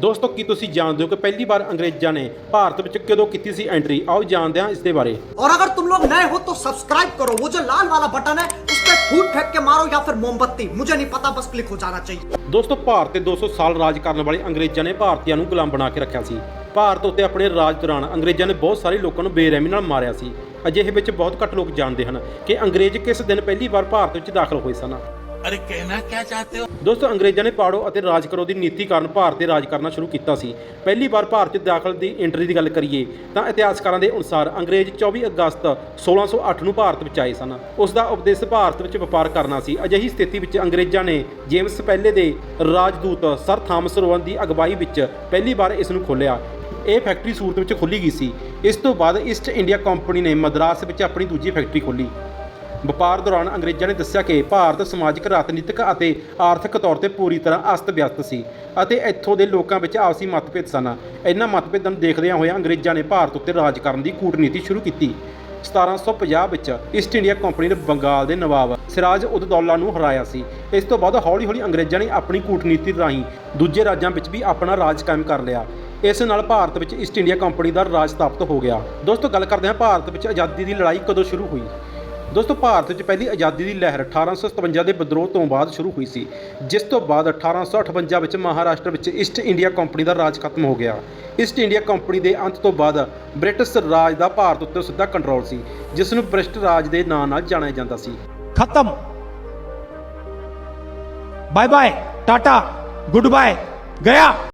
ਦੋਸਤੋ ਕੀ ਤੁਸੀਂ ਜਾਣਦੇ ਹੋ ਕਿ ਪਹਿਲੀ ਵਾਰ ਅੰਗਰੇਜ਼ਾਂ ਨੇ ਭਾਰਤ ਵਿੱਚ ਕਦੋਂ ਕੀਤੀ ਸੀ ਐਂਟਰੀ ਆਓ ਜਾਣਦੇ ਹਾਂ ਇਸ ਦੇ ਬਾਰੇ और अगर तुम लोग नए हो तो सब्सक्राइब करो वो जो लाल वाला बटन है उस पर फूट फेंक के मारो या फिर मोमबत्ती मुझे नहीं पता बस क्लिक हो जाना चाहिए ਦੋਸਤੋ ਭਾਰਤ ਤੇ 200 ਸਾਲ ਰਾਜ ਕਰਨ ਵਾਲੇ ਅੰਗਰੇਜ਼ਾਂ ਨੇ ਭਾਰਤੀਆਂ ਨੂੰ ਗੁਲਾਮ ਬਣਾ ਕੇ ਰੱਖਿਆ ਸੀ ਭਾਰਤ ਉੱਤੇ ਆਪਣੇ ਰਾਜ ਦੌਰਾਨ ਅੰਗਰੇਜ਼ਾਂ ਨੇ ਬਹੁਤ ਸਾਰੇ ਲੋਕਾਂ ਨੂੰ ਬੇਰਹਿਮੀ ਨਾਲ ਮਾਰਿਆ ਸੀ ਅਜਿਹੇ ਵਿੱਚ ਬਹੁਤ ਘੱਟ ਲੋਕ ਜਾਣਦੇ ਹਨ ਕਿ ਅੰਗਰੇਜ਼ ਕਿਸ ਦਿਨ ਪਹਿਲੀ ਵਾਰ ਭਾਰਤ ਵਿੱਚ ਦਾਖਲ ਹੋਏ ਸਨ ਅਰੇ ਕਹਿਣਾ ਕੀ ਚਾਹਤੇ ਹੋ ਦੋਸਤੋ, ਅੰਗਰੇਜ਼ਾਂ ਨੇ ਪਾੜੋ ਅਤੇ ਰਾਜ ਕਰੋ ਦੀ ਨੀਤੀ ਕਾਰਨ ਭਾਰਤ ਤੇ ਰਾਜ ਕਰਨਾ ਸ਼ੁਰੂ ਕੀਤਾ ਸੀ। ਪਹਿਲੀ ਵਾਰ ਭਾਰਤ 'ਚ ਦਾਖਲ ਦੀ ਐਂਟਰੀ ਦੀ ਗੱਲ ਕਰੀਏ, ਤਾਂ ਇਤਿਹਾਸਕਾਰਾਂ ਦੇ ਅਨੁਸਾਰ ਅੰਗਰੇਜ਼ 24 ਅਗਸਤ 1608 ਨੂੰ ਭਾਰਤ ਵਿੱਚ ਆਏ ਸਨ। ਉਸ ਦਾ ਉਪਦੇਸ਼ ਭਾਰਤ ਵਿੱਚ ਵਪਾਰ ਕਰਨਾ ਸੀ। ਅਜਿਹੀ ਸਥਿਤੀ ਵਿੱਚ ਅੰਗਰੇਜ਼ਾਂ ਨੇ ਜੇਮਸ ਪਹਿਲੇ ਦੇ ਰਾਜਦੂਤ ਸਰ ਥਾਮਸ ਰੋਵਨ ਦੀ ਅਗਵਾਈ ਵਿੱਚ ਪਹਿਲੀ ਵਾਰ ਇਸ ਨੂੰ ਖੋਲ੍ਹਿਆ। ਇਹ ਫੈਕਟਰੀ ਸੂਰਤ ਵਿੱਚ ਖੋਲੀ ਗਈ ਸੀ। ਇਸ ਤੋਂ ਬਾਅਦ ਈਸਟ ਇੰਡੀਆ ਕੰਪਨੀ ਨੇ ਮਦਰਾਸ ਵਿੱਚ ਆਪਣੀ ਦੂਜੀ ਫੈਕਟਰੀ ਖੋਲੀ ਵਪਾਰ ਦੌਰਾਨ ਅੰਗਰੇਜ਼ਾਂ ਨੇ ਦੱਸਿਆ ਕਿ ਭਾਰਤ ਸਮਾਜਿਕ, ਰਾਜਨੀਤਿਕ ਅਤੇ ਆਰਥਿਕ ਤੌਰ ਤੇ ਪੂਰੀ ਤਰ੍ਹਾਂ ਅਸਤ-ਵਿਅਸਤ ਸੀ ਅਤੇ ਇੱਥੋਂ ਦੇ ਲੋਕਾਂ ਵਿੱਚ ਆਪਸੀ ਮਤਭੇਦ ਸਨ। ਇਹਨਾਂ ਮਤਭੇਦਾਂ ਨੂੰ ਦੇਖਦਿਆਂ ਹੋਇਆਂ ਅੰਗਰੇਜ਼ਾਂ ਨੇ ਭਾਰਤ ਉੱਤੇ ਰਾਜ ਕਰਨ ਦੀ ਕੂਟਨੀਤੀ ਸ਼ੁਰੂ ਕੀਤੀ। 1750 ਵਿੱਚ ਈਸਟ ਇੰਡੀਆ ਕੰਪਨੀ ਨੇ ਬੰਗਾਲ ਦੇ ਨਵਾਬ ਸਿਰਾਜ ਉਦ ਦੌਲਾ ਨੂੰ ਹਰਾਇਆ ਸੀ। ਇਸ ਤੋਂ ਬਾਅਦ ਹੌਲੀ-ਹੌਲੀ ਅੰਗਰੇਜ਼ਾਂ ਨੇ ਆਪਣੀ ਕੂਟਨੀਤੀ ਰਾਹੀਂ ਦੂਜੇ ਰਾਜਾਂ ਵਿੱਚ ਵੀ ਆਪਣਾ ਰਾਜ ਕਾਇਮ ਕਰ ਲਿਆ। ਇਸ ਨਾਲ ਭਾਰਤ ਵਿੱਚ ਈਸਟ ਇੰਡੀਆ ਕੰਪਨੀ ਦਾ ਰਾਜ ਸਥਾਪਿਤ ਹੋ ਗਿਆ। ਦੋਸਤੋ, ਗੱਲ ਕਰਦੇ ਹਾਂ ਭਾਰਤ ਵਿੱਚ ਆਜ਼ਾਦੀ ਦੀ ਲੜਾਈ ਕਦੋਂ ਸ਼ੁਰੂ ਹੋਈ? ਦੋਸਤੋ, ਭਾਰਤ ਵਿੱਚ ਪਹਿਲੀ ਆਜ਼ਾਦੀ ਦੀ ਲਹਿਰ 1857 ਦੇ ਵਿਦਰੋਹ ਤੋਂ ਬਾਅਦ ਸ਼ੁਰੂ ਹੋਈ ਸੀ, ਜਿਸ ਤੋਂ ਬਾਅਦ 1858 ਵਿੱਚ ਮਹਾਰਾਸ਼ਟਰ ਵਿੱਚ ਈਸਟ ਇੰਡੀਆ ਕੰਪਨੀ ਦਾ ਰਾਜ ਖਤਮ ਹੋ ਗਿਆ। ਈਸਟ ਇੰਡੀਆ ਕੰਪਨੀ ਦੇ ਅੰਤ ਤੋਂ ਬਾਅਦ ਬ੍ਰਿਟਿਸ਼ ਰਾਜ ਦਾ ਭਾਰਤ ਉੱਤੇ ਸਿੱਧਾ ਕੰਟਰੋਲ ਸੀ, ਜਿਸ ਨੂੰ ਬ੍ਰਿਟਿਸ਼ ਰਾਜ ਦੇ ਨਾਂ ਨਾਲ ਜਾਣਿਆ ਜਾਂਦਾ ਸੀ। ਖਤਮ। Bye bye tata goodbye ਗਿਆ